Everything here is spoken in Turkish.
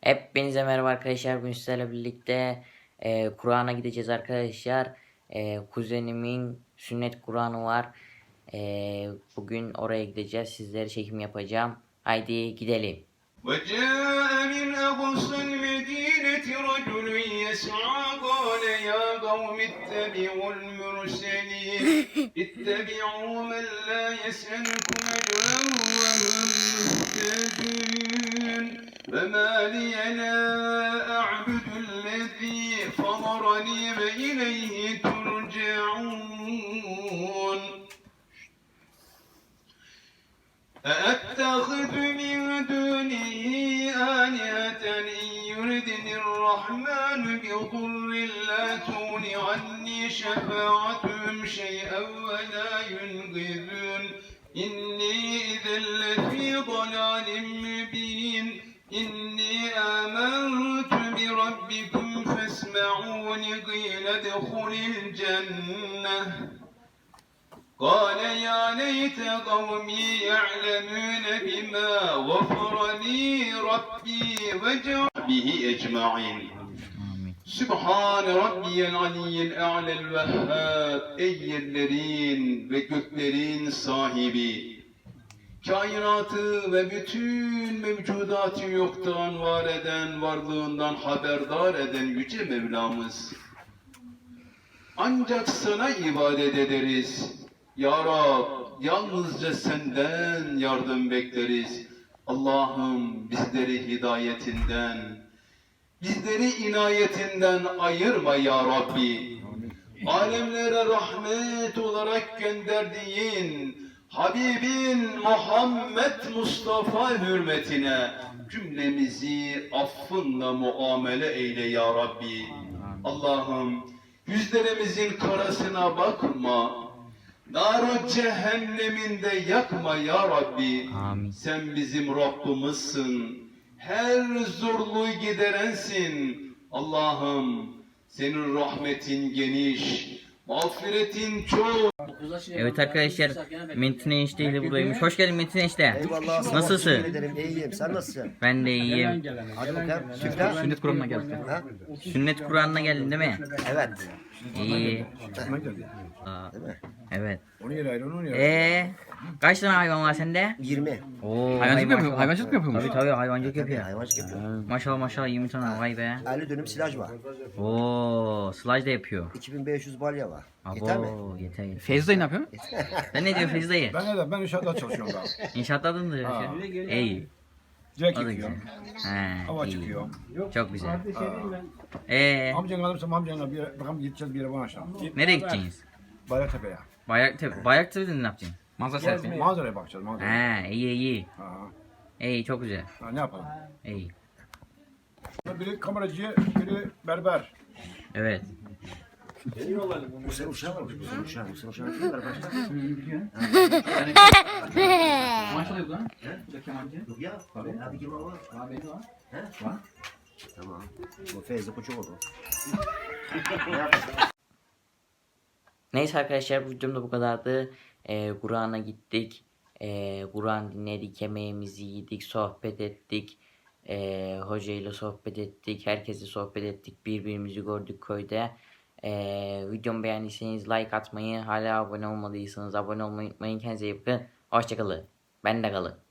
Hepinize merhaba arkadaşlar. Bugün sizlerle birlikte e, Kur'an'a gideceğiz arkadaşlar. E, kuzenimin sünnet Kur'an'ı var. E, bugün oraya gideceğiz. Sizlere çekim yapacağım. Haydi gidelim. فما لي لا أعبد الذي فضرني وإليه ترجعون. أأتخذ من دونه آلهة إن يردني الرحمن بضر لا تغن عني شفاعتهم شيئا ولا ينقذون. إني آمنت بربكم فاسمعون قيل ادخل الجنة. قال يا ليت قومي يعلمون بما غفر لي ربي وجعل به أجمعين. Rabbiyel Aliyyel A'lel Vehhab Ey yerlerin ve göklerin sahibi Kainatı ve bütün mevcudatı yoktan var eden, varlığından haberdar eden Yüce Mevlamız ancak sana ibadet ederiz. Ya Rab, yalnızca senden yardım bekleriz. Allah'ım bizleri hidayetinden, bizleri inayetinden ayırma ya Rabbi. Alemlere rahmet olarak gönderdiğin Habibin Muhammed Mustafa hürmetine cümlemizi affınla muamele eyle ya Rabbi. Allah'ım yüzlerimizin karasına bakma. Nar cehenneminde yakma ya Rabbi. Amin. Sen bizim Rabbimizsin. Her zorluğu giderensin. Allah'ım senin rahmetin geniş. Mağfiretin çok. Evet arkadaşlar Metin Enişte ile buradaymış. Hoş geldin Metin Enişte. Eyvallah. Nasılsın? ederim. İyiyim. Sen nasılsın? Ben de iyiyim. Hadi bakalım. Süfle. Sünnet Kur'an'ına geldi. Ha? Sünnet Kur'an'ına geldin değil mi? Evet. İyi. Değil mi? evet. Onu yer ayrı, onu yer Ee, kaç tane hayvan var sende? 20. Oo, Hayvancılık hay yapıyor, hayvancılık yapıyormuş. Tabii tabii hayvancılık Tabii yapıyor. hayvancılık yapıyorum. Maşallah maşallah 20 tane vay be. 50 dönüm silaj var. Oo, slide de yapıyor. 2500 balya var. Yeter mi? Abo, yeter. yeter. Dayı ne yapıyor? Sen ne diyorsun Feyzi dayı? Ben neden? Ben inşaatta çalışıyorum daha. İnşaatladın da. Ha. İyi. Direkt O da güzel. yıkıyorum. He, Hava iyi. çıkıyor. Çok güzel. Ee, Amcan alırsam amcanla bir yere, bakalım gideceğiz bir yere bana aşağı. nereye gideceksiniz? Bayraktepe'ye. Bayraktepe, Bayraktepe'de ne yapacaksın? Manzara seyretmeye. Manzaraya bakacağız manzaraya. He, iyi iyi. Ha. İyi, çok güzel. ha. Ne yapalım? İyi. Biri kameracı, biri berber. Evet. Sen uşağı mı? Sen uşağı. Sen uşağı var başka? Maşallah yok lan. Kemancı. Yok ya. Abi kim var? Abi benim var. He? Var. Tamam. Bu Feyzi Koçuk oldu. Neyse arkadaşlar bu videom da bu kadardı. Ee, Kur'an'a gittik. Ee, Kur'an dinledik, yemeğimizi yedik, sohbet ettik. Ee, hocayla sohbet ettik, herkesle sohbet ettik, birbirimizi gördük köyde. Ee, videomu beğendiyseniz like atmayı, hala abone olmadıysanız abone olmayı unutmayın. Kendinize iyi bakın. Hoşçakalın. Ben de kalın.